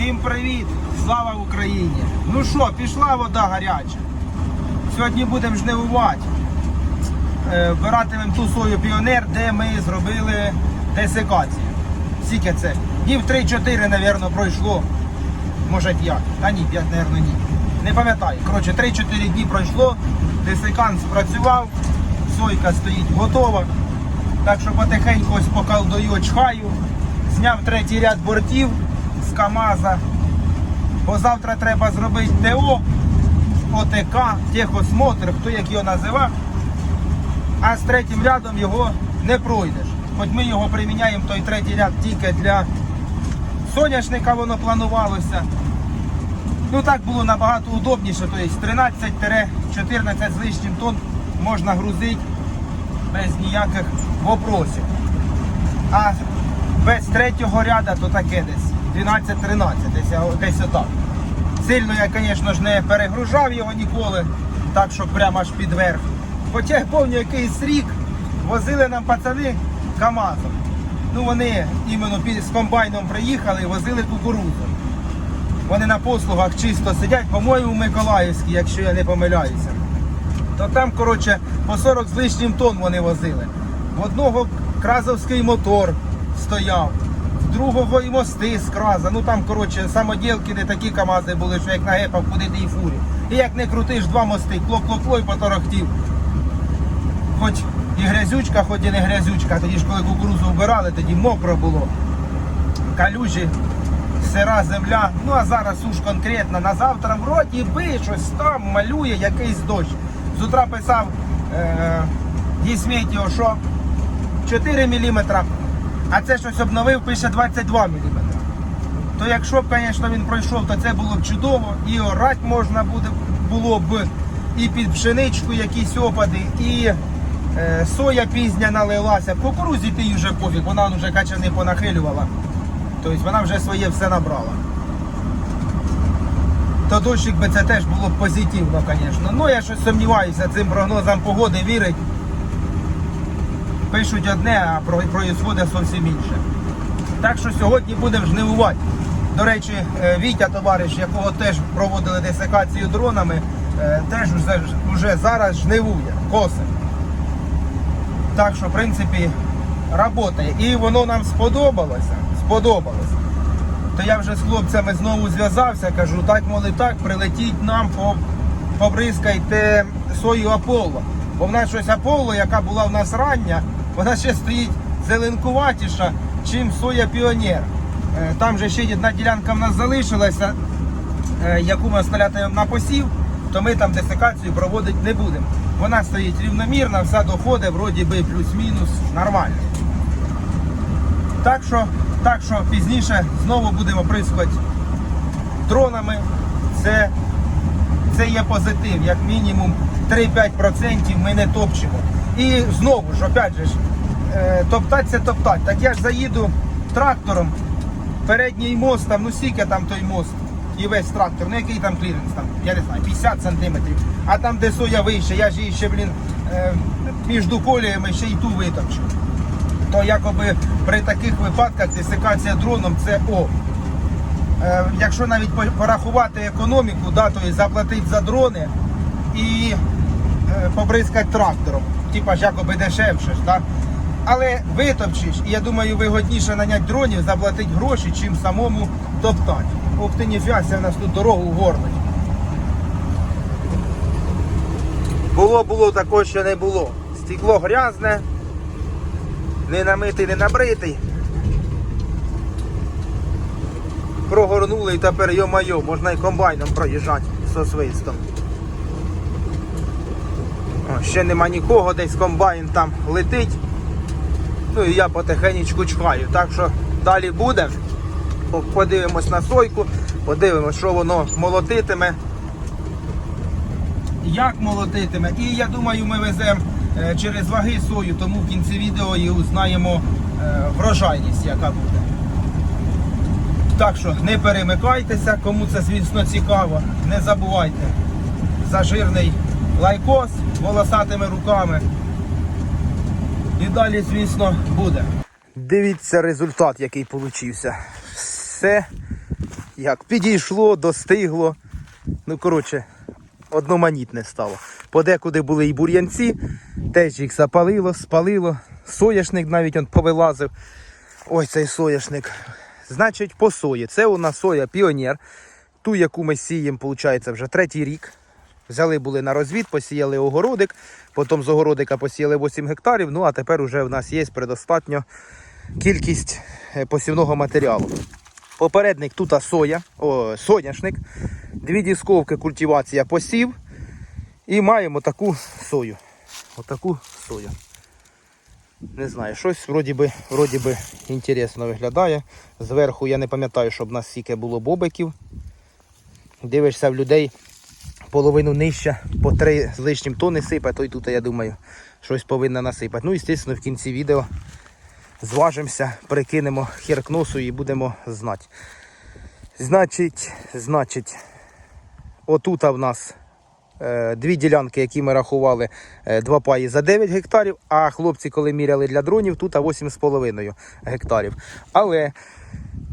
Всім привіт! Слава Україні! Ну що, пішла вода гаряча. Сьогодні будемо жнивувати. Е, Вбиратимемо ту сою піонер, де ми зробили десикацію. Скільки це? Днів 3-4, мабуть, пройшло. Може 5. Та ні, 5, мабуть, ні. Не пам'ятаю. Коротше, 3-4 дні пройшло, десикант спрацював, сойка стоїть готова. Так що потихеньку ось покалдою чхаю. Зняв третій ряд бортів з КАМАЗа. Бо завтра треба зробити ТО, ОТК, техосмотр, хто як його називав. А з третім рядом його не пройдеш. Хоч ми його приміняємо, той третій ряд тільки для соняшника воно планувалося. Ну так було набагато удобніше, тобто 13-14 з лишнім тонн можна грузити без ніяких вопросів. А без третього ряда то таке десь 12-13, десь, десь отак. Сильно я, звісно ж, не перегружав його ніколи, так що прямо аж під верх. Хоча я пам'ятаю якийсь рік возили нам пацани КАМАЗом. Ну вони іменно з комбайном приїхали і возили кукурудзу. Вони на послугах чисто сидять, по-моєму, Миколаївській, якщо я не помиляюся. То там, коротше, по 40 з лишнім тонн вони возили. В одного кразовський мотор стояв, другого і мости з краза. Ну там, коротше, самоділки не такі КАМАЗи були, що як на гепах ходити і фурі. І як не крутиш два мости, клок-клок-клок і поторохтів. Хоч і грязючка, хоч і не грязючка. Тоді ж коли кукурузу вбирали, тоді мокро було. Калюжі, сира земля. Ну а зараз уж конкретно на завтра вроді би щось там малює якийсь дощ. З утра писав е, Дісметіо, що 4 мм, а це щось обновив, пише 22 мм. То якщо б, звісно, він пройшов, то це було б чудово. І орати можна буде, було б і під пшеничку якісь опади, і е, соя пізня налилася. Кукурузі ти вже пофіг, вона вже качани понахилювала. Тобто вона вже своє все набрала. То дощик би це теж було б позитивно, звісно. Ну я щось сумніваюся цим прогнозам погоди вірить. Пишуть одне, а про- проїсходить зовсім інше. Так що сьогодні будемо жнивувати. До речі, е, Вітя, товариш, якого теж проводили десикацію дронами, е, теж вже, зараз жнивує, косе. Так що, в принципі, працює. І воно нам сподобалося. Сподобалось. То я вже з хлопцями знову зв'язався, кажу, так моли так, прилетіть нам, побризкайте сою Аполло. Бо в нас щось Аполло, яка була в нас рання, вона ще стоїть зеленкуватіша, чим соя Піонер. Е, Там же ще одна ділянка в нас залишилася, е, яку ми оставляємо на посів, то ми там десикацію проводити не будемо. Вона стоїть рівномірно, все доходить, вроді би плюс-мінус нормально. Так що, так що пізніше знову будемо прискати дронами. Це, це є позитив, як мінімум 3-5% ми не топчемо. І знову ж, опять же, е, топтать це топтать. Так я ж заїду трактором, передній мост, там, ну скільки там той мост, і весь трактор, ну який там кліренс, там, я не знаю, 50 сантиметрів. А там, де соя вище, я ж її ще, блін, е, між коліями ще й ту витопчу то якоби при таких випадках десикація дроном це о. Е, якщо навіть порахувати економіку, да, то є заплатити за дрони і побризкати трактором, типа якоби дешевше ж, да? Але витопчиш, і я думаю, вигодніше наняти дронів, заплатити гроші, чим самому топтати. Ох ти ніфіася, в нас тут дорогу горлить. Було, було, такого ще не було. Стекло грязне, не намитий, не набритий. Прогорнули і тепер йо-майо, можна і комбайном проїжджати зі свистом. Ще нема нікого, десь комбайн там летить. Ну і я потихенечку чхаю. Так що далі буде. Подивимось на сойку, подивимось, що воно молотитиме. Як молотитиме. І я думаю, ми веземо е, через ваги сою, тому в кінці відео і узнаємо е, врожайність, яка буде. Так що не перемикайтеся, кому це, звісно, цікаво. Не забувайте за жирний лайкос волосатими руками. І далі, звісно, буде. Дивіться результат, який получився. Все як підійшло, достигло. Ну, коротше, одноманітне стало. Подекуди були і бур'янці, теж їх запалило, спалило. Соняшник навіть он повилазив. Ось цей соняшник. Значить, по сої. Це у нас соя піонер. Ту, яку ми сіємо, виходить, вже третій рік. Взяли були на розвід, посіяли огородик, потім з огородика посіяли 8 гектарів. Ну а тепер вже в нас є предостатньо кількість е, посівного матеріалу. Попередник тут соя, о, соняшник, дві дісковки культивація посів. І маємо таку сою. Отаку сою. Не знаю, щось вроді би, вроді би інтересно виглядає. Зверху я не пам'ятаю, щоб в нас стільки було бобиків. Дивишся в людей половину нижче, по три з лишнім тони сипе, то й тут, я думаю, щось повинно насипати. Ну, і, звісно, в кінці відео зважимося, перекинемо хер носу і будемо знати. Значить, значить, отут в нас е, дві ділянки, які ми рахували, е, два паї за 9 гектарів, а хлопці, коли міряли для дронів, тут 8,5 гектарів. Але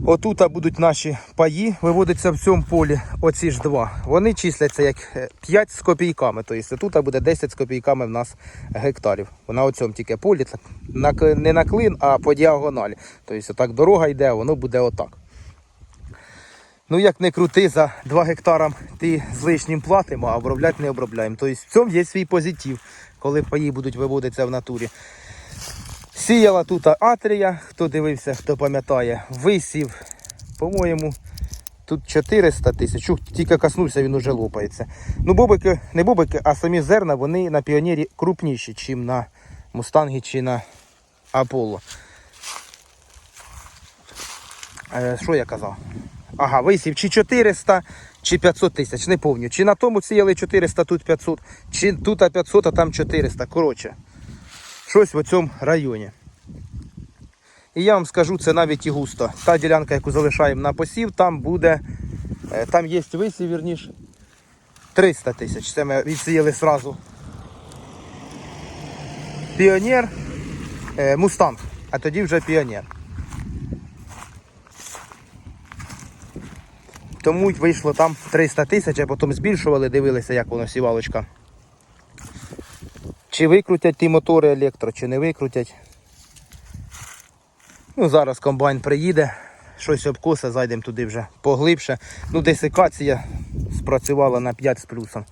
отут будуть наші паї, виводиться в цьому полі, оці ж два. Вони числяться як е, 5 з копійками. Тобто тут буде 10 з копійками в нас гектарів. На оцьому тільки полі, не на клин, а по діагоналі. Тобто так дорога йде, воно буде отак. Ну, як не крути, за 2 гектара ти з лишнім платимо, а обробляти не обробляємо. Тобто в цьому є свій позитив, коли паї будуть виводитися в натурі. Сіяла тут атрія, хто дивився, хто пам'ятає, висів, по-моєму, тут 400 тисяч. Ух, Тільки коснувся, він уже лопається. Ну, бобики, не бобики, а самі зерна, вони на піонері крупніші, ніж на мустангі чи на Аполло. Е, Що я казав? Ага, висів чи 400, чи 500 тисяч, не пам'ятаю. Чи на тому сіяли 400, тут 500, чи тут 500, а там 400. Коротше, щось в цьому районі. І я вам скажу, це навіть і густо. Та ділянка, яку залишаємо на посів, там буде, е, там є висів, вірніше, 300 тисяч. Це ми відсіяли сразу. Піонер, е, мустанг, а тоді вже піонер. Тому вийшло там 300 тисяч, а потім збільшували, дивилися, як воно сівалочка. Чи викрутять ті мотори електро, чи не викрутять. Ну, зараз комбайн приїде, щось обкоса, зайдемо туди вже поглибше. Ну, десикація спрацювала на 5 з плюсом.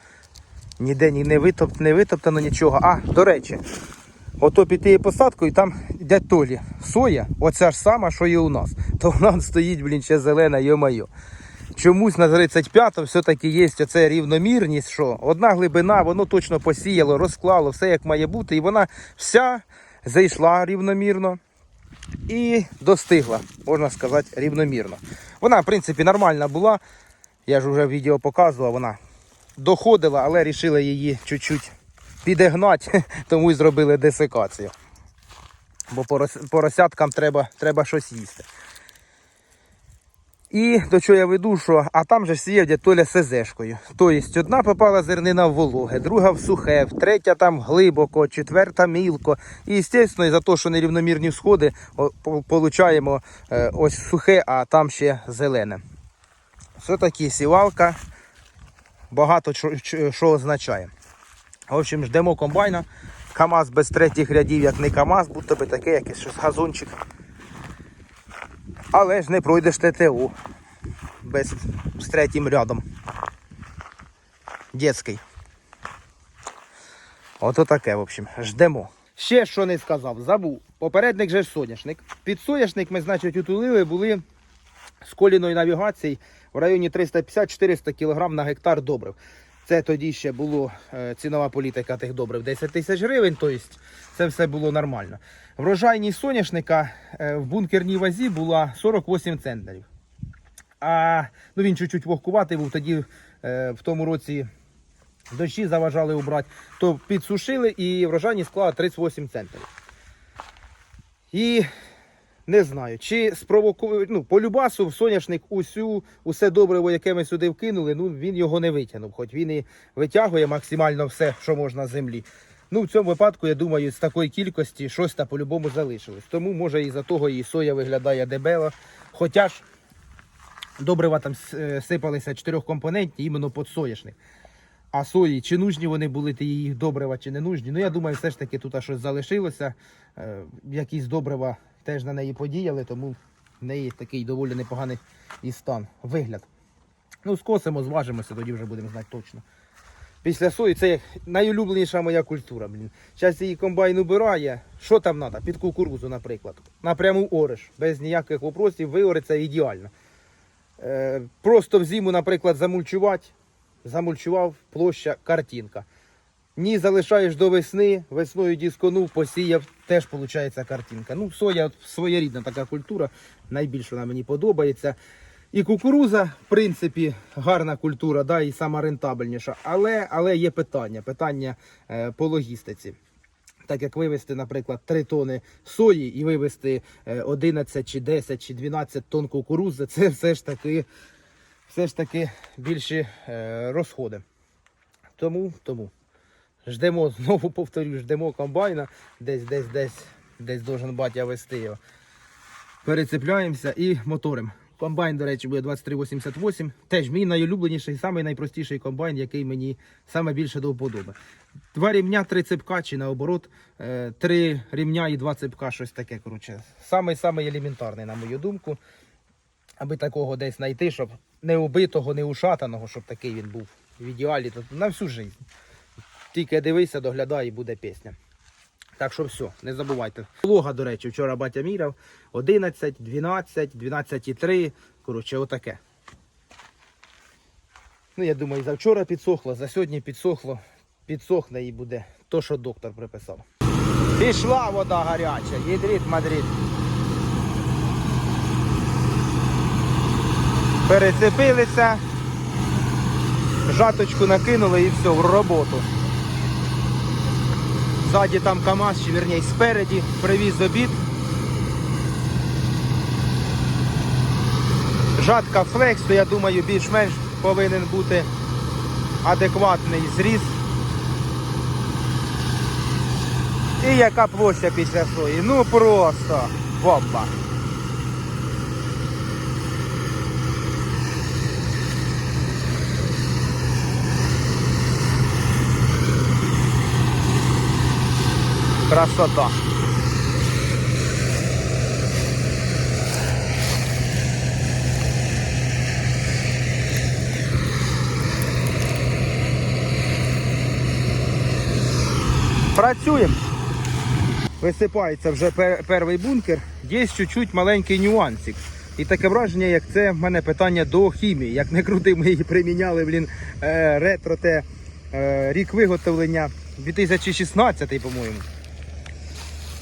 Ніде ні не, витоп, не витоптано нічого. А, до речі, ото під тією посадкою там дядь Толі соя, оця ж сама, що і у нас. То вона стоїть, блін, ще зелена, йо-майо. Чомусь на 35 все-таки є оце рівномірність, що одна глибина, воно точно посіяло, розклало, все як має бути, і вона вся зайшла рівномірно і достигла, можна сказати, рівномірно. Вона, в принципі, нормальна була. Я ж вже в відео показував, вона доходила, але вирішили її чуть-чуть підігнати, тому і зробили десикацію. Бо порос- поросяткам треба, треба щось їсти. І до чого я веду, що а там же сіяв дядь Толя СЗшкою. Тобто одна попала зернина в вологе, друга в сухе, третя там глибоко, четверта мілко. І звісно, за те, що нерівномірні сходи, получаємо е, ось сухе, а там ще зелене. Все-таки сівалка багато що означає. В общем, ждемо комбайна. КАМАЗ без третіх рядів, як не КАМАЗ, будто би таке якийсь газончик. Але ж не пройдеш ТТУ без з третім рядом. Дєцький. Ото таке, в общем, ждемо. Ще що не сказав, забув. Попередник же ж соняшник. Під соняшник ми, значить, утулили, були з коліною навігації в районі 350-400 кг на гектар добрив. Це тоді ще було е, цінова політика тих добрив 10 тисяч гривень, тобто це все було нормально. Врожайність соняшника е, в бункерній вазі була 48 центнерів. А ну, він чуть-чуть вогкуватий був тоді е, в тому році дощі заважали убрати, то підсушили і врожайність склала 38 центнерів. І не знаю, чи спровоку... ну, по любасу в соняшник усю, усе добриво, яке ми сюди вкинули, ну він його не витягнув, хоч він і витягує максимально все, що можна з землі. Ну, в цьому випадку, я думаю, з такої кількості щось та по-любому залишилось. Тому, може, і за того і соя виглядає дебело. Хоча ж добрива там е, сипалися чотирьохкомпонентні, іменно під соняшник. А сої, чи нужні вони були, ті їх добрива, чи не нужні. Ну я думаю, все ж таки тут щось залишилося. Е, якісь добрива теж на неї подіяли, тому в неї такий доволі непоганий і стан, вигляд. Ну, скосимо, зважимося, тоді вже будемо знати точно. Після сої це найулюбленіша моя культура. Блін. Зараз її комбайн убирає. Що там треба? Під кукурузу, наприклад. Напряму ориш. Без ніяких вопросів виориться ідеально. Е, просто в зиму, наприклад, замульчувати. Замульчував площа картинка. Ні, залишаєш до весни, весною дісконув, посіяв, теж виходить картинка. Ну, соя своєрідна така культура, найбільше вона мені подобається. І кукуруза, в принципі, гарна культура, да, і сама рентабельніша. Але, але є питання. Питання е, по логістиці. Так як вивезти, наприклад, 3 тони сої і вивезти е, 11 чи 10 чи 12 тонн кукурузи, це все ж таки, все ж таки більші е, розходи. Тому, тому ждемо, знову повторю, ждемо комбайна, десь, десь, десь, десь должен батя вести його. Перецепляємося і моторим. Комбайн, до речі, буде 2388. Теж мій найулюбленіший, самий найпростіший комбайн, який мені саме більше до вподоби. Два рівня, три цепка, чи наоборот, е, три рівня і два цепка, щось таке. Коротше. Самий самий елементарний, на мою думку. Аби такого десь знайти, щоб не убитого, не ушатаного, щоб такий він був в ідеалі, на всю життя. Тільки дивися, доглядай і буде пісня. Так що все, не забувайте. Волога, до речі, вчора батя міряв 11, 12, 12,3. Коротше, отаке. Ну, я думаю, за вчора підсохло, за сьогодні підсохло. Підсохне і буде то, що доктор приписав. Пішла вода гаряча, їдріт Мадрид. Перецепилися, жаточку накинули і все, в роботу. Ззаді там КАМАЗ, чи вірніше спереді, привіз обід. Жатка флекс, то я думаю, більш-менш повинен бути адекватний зріз. І яка площа після сої? Ну просто бомба. Красота. Працюємо. Висипається вже пер- перший бункер. Є чуть-чуть маленький нюансик. І таке враження, як це в мене питання до хімії. Як не крути, ми її приміняли, блін, е, ретро те е, рік виготовлення 2016, по-моєму.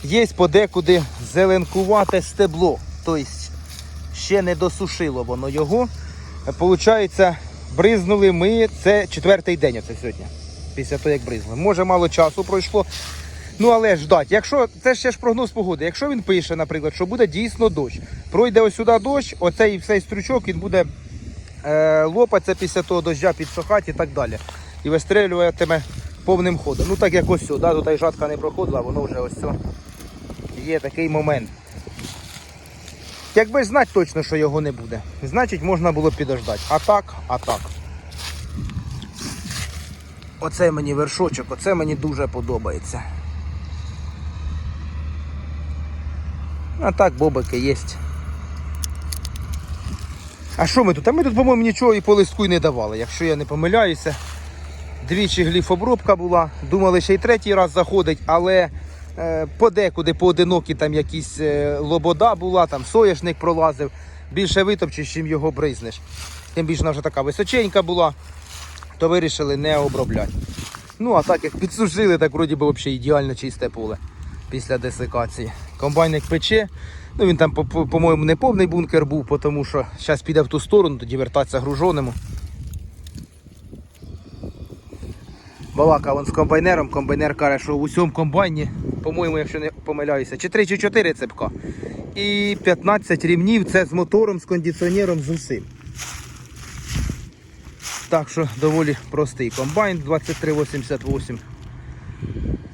Є подекуди зеленкувате стебло. Тобто ще не досушило воно його. Получається, бризнули ми. Це четвертий день оце сьогодні. Після того, як бризнули. Може, мало часу пройшло. Ну, але ждать. Якщо це ще ж прогноз погоди. Якщо він пише, наприклад, що буде дійсно дощ, пройде ось сюди дощ, оцей цей стручок він буде е, лопатися після того доща, підсохати і так далі. І вистрілюватиме повним ходом. Ну так як ось сюди, тут жатка не проходила, воно вже ось сьо. Є такий момент. Якби знати точно, що його не буде, значить можна було підождати. А так, а так. Оце мені вершочок, оце мені дуже подобається. А так бобики є. А що ми тут? А ми тут, по-моєму, нічого і по листку й не давали, якщо я не помиляюся. Двічі гліфобробка була. Думали, ще й третій раз заходить, але подекуди поодинокі там якісь е, лобода була, там соняшник пролазив. Більше витопчеш, чим його бризнеш. Тим більше вона вже така височенька була, то вирішили не обробляти. Ну, а так як підсушили, так вроді би взагалі ідеально чисте поле після десикації. Комбайник пече. Ну він там, по- по- по-моєму, не повний бункер був, тому що зараз піде в ту сторону, тоді вертатися гружоному. Балака вон з комбайнером, комбайнер каже, що в усьому комбайні, по-моєму, якщо не помиляюся, чи 3 чи 4 цепка. І 15 рівнів це з мотором, з кондиціонером, з усім. Так що доволі простий комбайн 2388.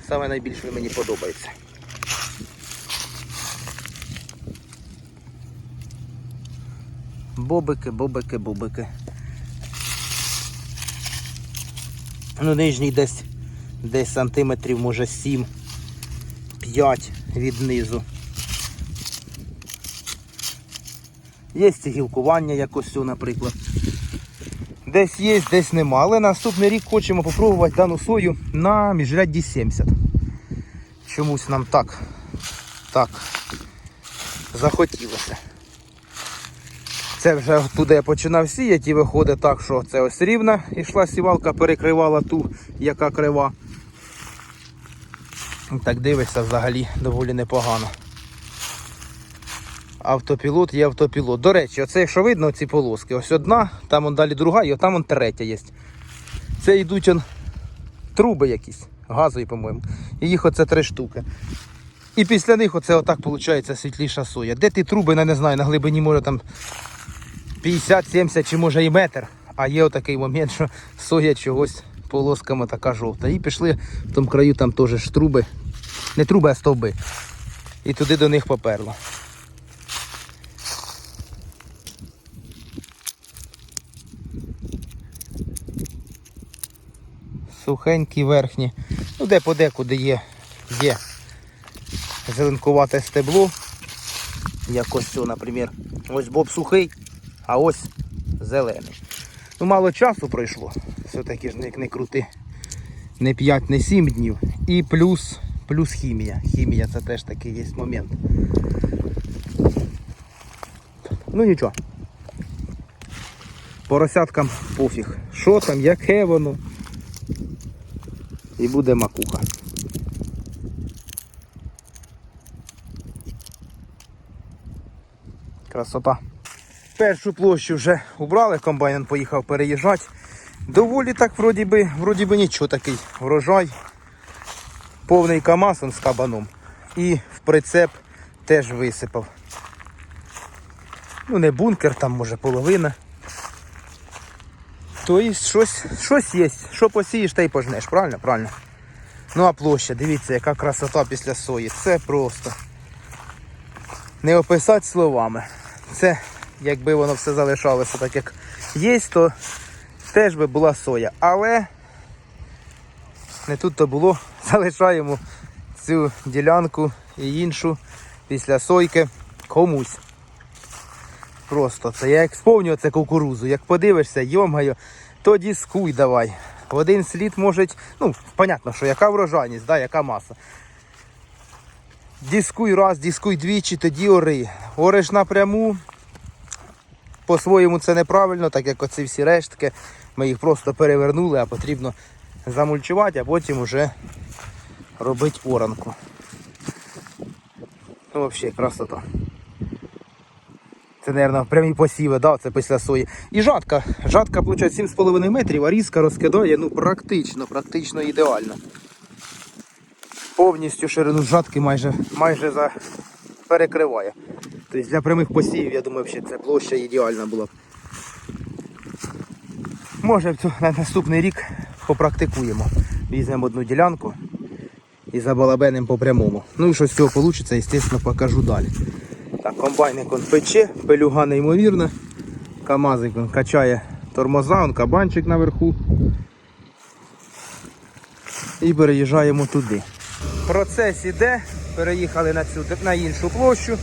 Саме найбільше мені подобається. Бобики, бобики, бобики. Ну, нижній десь, десь сантиметрів, може 7, 5 від низу. Є ці гілкування якось, наприклад. Десь є, десь нема. Але наступний рік хочемо попробувати дану сою на міжрядді 70. Чомусь нам так, так захотілося. Це вже туди починав сіяти і виходить так, що це ось рівна ішла сівалка, перекривала ту, яка крива. Так дивишся взагалі доволі непогано. Автопілот є автопілот. До речі, оце якщо видно ці полоски, ось одна, там он далі друга, і там он третя є. Це йдуть он труби якісь, газові, по-моєму. І їх оце три штуки. І після них оце отак виходить світліша соя. Де ті труби, я не знаю, на глибині може там 50-70 чи може і метр. А є отакий момент, що соя чогось полосками така жовта. І пішли в тому краю там теж ж труби. Не труби, а стовби. І туди до них поперло. Сухенькі верхні. Ну де подекуди є. Є зеленкувате стебло. Як ось наприклад. Ось боб сухий, а ось зелений. Ну, мало часу пройшло. Все-таки ж не, не крути. Не 5, не 7 днів. І плюс, плюс хімія. Хімія це теж такий є момент. Ну нічого. Поросяткам пофіг. Що там, яке воно. І буде макуха. Красота. Першу площу вже убрали, комбайн поїхав переїжджати. Доволі так вроді би, вроді би нічого такий врожай. Повний КАМАЗ з кабаном. І в прицеп теж висипав. Ну не бункер, там може половина. Тобто щось, щось є. Що посієш, та й пожнеш, правильно? Правильно. Ну а площа, дивіться, яка красота після сої. Це просто не описати словами. Це, якби воно все залишалося так, як є, то теж би була соя. Але не тут то було. Залишаємо цю ділянку і іншу після сойки комусь. Просто це я як сповнюю це кукурузу, як подивишся, йомгаю, то дискуй давай. В один слід може, ну, понятно, що яка врожайність, да, яка маса. Дискуй раз, дискуй двічі, тоді ори. Ориш напряму. По-своєму це неправильно, так як оці всі рештки. Ми їх просто перевернули, а потрібно замульчувати, а потім вже робити оранку. Ну, взагалі, красота. Це, мабуть, прямі посіви, да, це після сої. І жатка. Жатка, виходить, 7,5 метрів, а різка розкидає ну, практично, практично ідеально. Повністю ширину жатки майже, майже за... перекриває. Тобто для прямих посівів, я думаю, що ця площа ідеальна була б. Може, на наступний рік попрактикуємо. Візьмемо одну ділянку і забалабенимо по прямому. Ну і що з цього вийде, звісно, покажу далі. Так, комбайник он пече, пелюга неймовірна. Камазик он качає тормоза, он кабанчик наверху. І переїжджаємо туди. Процес іде, переїхали на, цю, на іншу площу.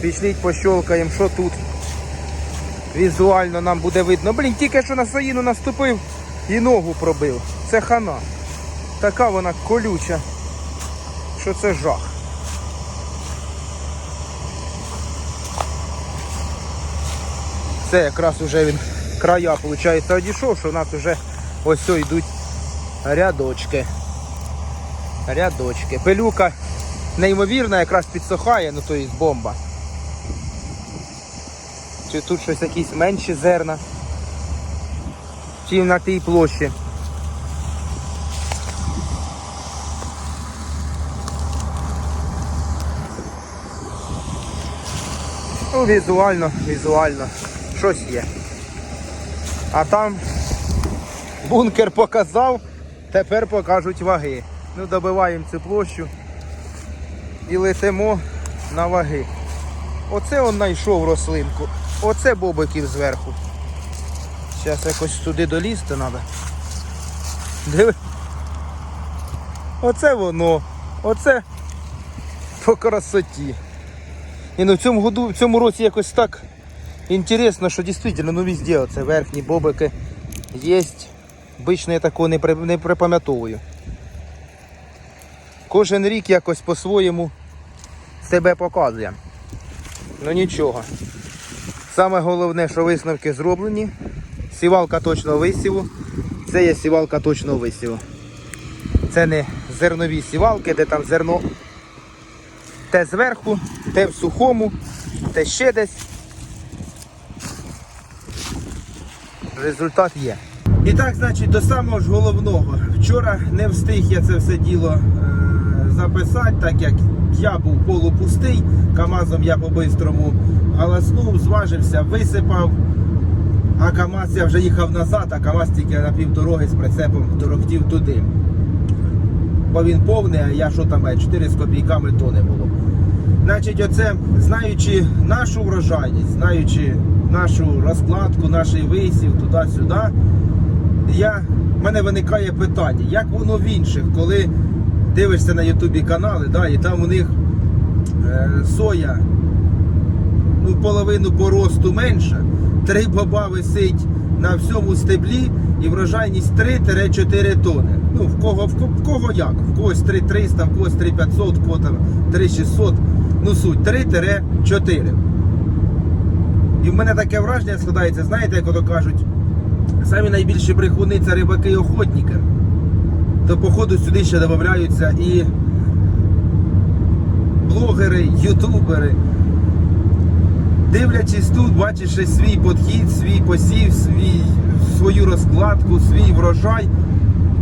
Пішліть пощолкаємо, що тут. Візуально нам буде видно. Блін, тільки що на соїну наступив і ногу пробив. Це хана. Така вона колюча, що це жах. Це якраз вже він края, виходить, одійшов, що у нас вже ось йдуть рядочки. Рядочки. Пилюка неймовірна, якраз підсохає, ну то є бомба. Чи тут щось якісь менші зерна, чим на тій площі. Ну, візуально, візуально, щось є. А там бункер показав, тепер покажуть ваги. Ну, добиваємо цю площу і летимо на ваги. Оце он знайшов рослинку. Оце бобиків зверху. Зараз якось туди долізти треба. Диви. Оце воно. Оце по красоті. І ну в цьому году, в цьому році якось так інтересно, що дійсно ну везде оце верхні бобики є. Обично я такого не, при, не припам'ятовую. Кожен рік якось по-своєму себе показує. Ну нічого. Саме головне, що висновки зроблені. Сівалка точного висіву. Це є сівалка точного висіву. Це не зернові сівалки, де там зерно те зверху, те в сухому, те ще десь. Результат є. І так, значить, до самого ж головного. Вчора не встиг я це все діло е, записати, так як я був полупустий. Камазом я по-бистрому галаснув, зважився, висипав. А КАМАЗ я вже їхав назад, а КАМАЗ тільки на півдороги з прицепом дорогтів туди. Бо він повний, а я що там, е, 4 з копійками то не було. Значить, оце, знаючи нашу врожайність, знаючи нашу розкладку, наш висів туди-сюди, я, в мене виникає питання, як воно в інших, коли дивишся на Ютубі канали, да, і там у них е, соя ну, половину поросту менша, три боба висить на всьому стеблі і врожайність 3-4 тони. Ну, в кого, в, в кого як? В когось 3300, в когось 3500, в кого там 3600. Ну суть 3-4. І в мене таке враження складається, знаєте, як ото кажуть, самі найбільші брехуни це рибаки і охотники. То походу сюди ще додаються і блогери, ютубери. Дивлячись тут, бачиш свій підхід, свій посів, свій, свою розкладку, свій врожай.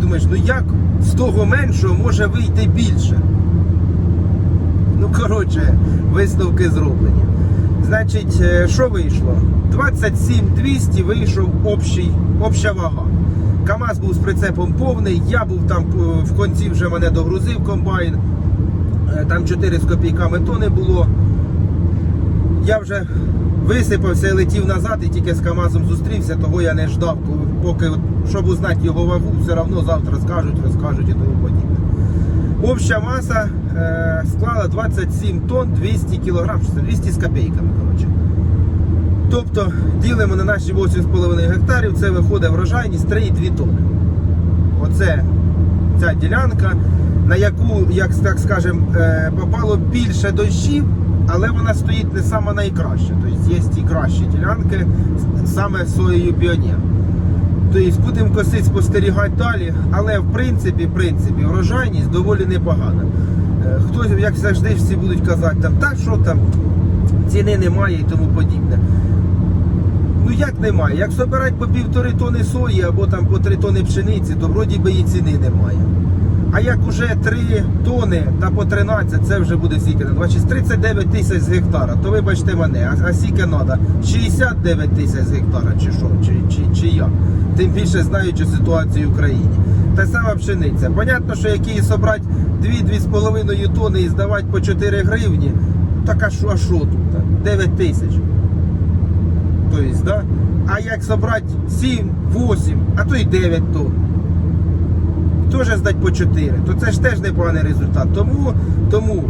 Думаєш, ну як з того меншого може вийти більше? Ну, коротше, висновки зроблені. Значить, е, що вийшло? 27 200 вийшов общий, обща вага. КАМАЗ був з прицепом повний, я був там е, в кінці вже мене догрузив комбайн. Е, Там 4 з копійками тони було. Я вже висипався і летів назад, і тільки з КАМАЗом зустрівся, того я не ждав, поки, щоб узнати його вагу, все одно завтра скажуть, розкажуть і тому подібне. Обща маса е, склала 27 тонн 200 кілограм, 200 з копійками. Коротше. Тобто ділимо на наші 8,5 гектарів, це виходить врожайність 3,2 тонни. Оце ця ділянка, на яку, як так скажем, е, попало більше дощів, але вона стоїть не сама найкраща. Тобто є і кращі ділянки саме соєю піонер. Тобто будемо косити, спостерігати далі, але в принципі, в принципі, врожайність доволі непогана. Е, Хтось, як завжди, всі будуть казати, там, так що там, ціни немає і тому подібне. Ну як немає? Як собирати по півтори тони сої або там по три тони пшениці, то вроді би і ціни немає. А як уже 3 тони та по 13, це вже буде 26, 39 тисяч з гектара, то вибачте мене, а, а скільки треба? 69 тисяч з гектара, чи що, чи, чи, чи як? Тим більше знаючи ситуацію в Україні. Та сама пшениця. Понятно, що як її собрати 2-2,5 тони і здавати по 4 гривні, так а що, а що тут? 9 тисяч. Тобто, да? А як собрати 7, 8, а то й 9 тонн теж здати по 4, то це ж теж непоганий результат. Тому, тому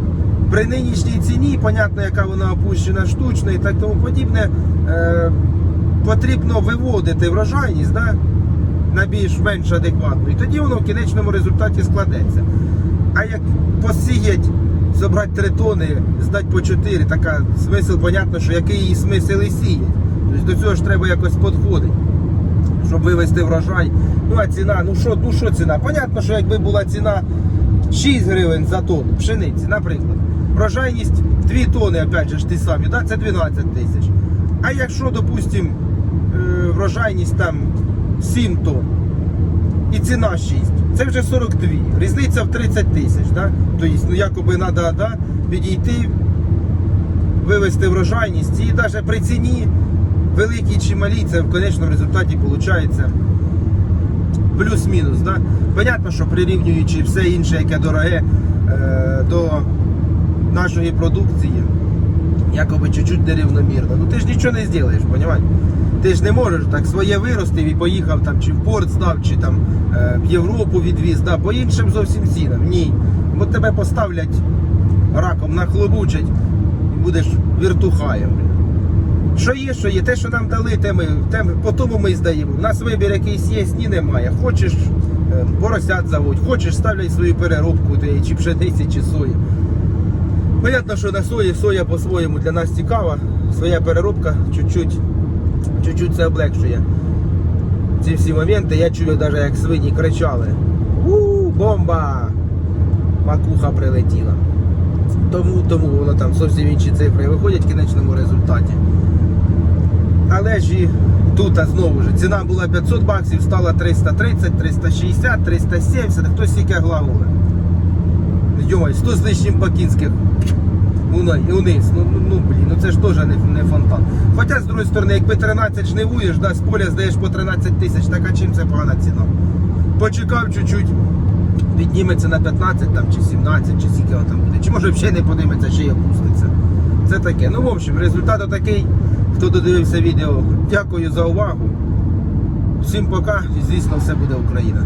при нинішній ціні, понятно, яка вона опущена штучно і так тому подібне, е, потрібно виводити врожайність да, на більш-менш адекватну. І тоді воно в кінечному результаті складеться. А як посіять, зібрати 3 тони, здати по 4, така смисл, понятно, що який її смисл і сіять. Тобто до цього ж треба якось підходити щоб вивезти врожай. Ну а ціна, ну що, ну що ціна? Понятно, що якби була ціна 6 гривень за тонну пшениці, наприклад. Врожайність 2 тони, опять же ж ті самі, да? це 12 тисяч. А якщо, допустим, е, врожайність там 7 тонн і ціна 6, це вже 42. Різниця в 30 тисяч. Да? Тобто, ну якоби треба да, підійти, вивести врожайність і навіть при ціні великій чи малій, це в конечному результаті виходить плюс-мінус. Да? Понятно, що прирівнюючи все інше, яке дороге е, до нашої продукції, якоби чуть-чуть нерівномірно. Ну ти ж нічого не зробиш, розумієш? Ти ж не можеш так своє виростив і поїхав там чи в порт здав, чи там е, в Європу відвіз, да, по іншим зовсім цінам. Ні. Бо тебе поставлять раком нахлобучать і будеш віртухаєм. Що є, що є, те, що нам дали, те ми, те ми, по тому ми здаємо. У нас вибір якийсь є, ні немає. Хочеш е, поросят заводь, хочеш ставляй свою переробку, де, чи пшениці, чи сої. Понятно, що на сої соя по-своєму для нас цікава. Своя переробка чуть-чуть це облегшує. Ці всі моменти я чую навіть як свині кричали. У бомба! Макуха прилетіла. Тому, тому воно там зовсім інші цифри виходять в кінечному результаті. Але ж і тут знову ж ціна була 500 баксів, стала 330, 360, 370, хтось тільки главує. Йой, 100 з лишнім пакінських уни- униз. Ну, ну, ну блін, ну це ж теж не, не фонтан. Хоча, з другої сторони, якби 13 жнивуєш, да, з поля здаєш по 13 тисяч, так а чим це погана ціна? Почекав чуть-чуть, підніметься на 15 там, чи 17, чи скільки там буде. Чи може взагалі не подиметься, ще й опуститься. Це таке. Ну, в общем, результат такий. Хто додивився відео, дякую за увагу. Всім пока і звісно все буде Україна.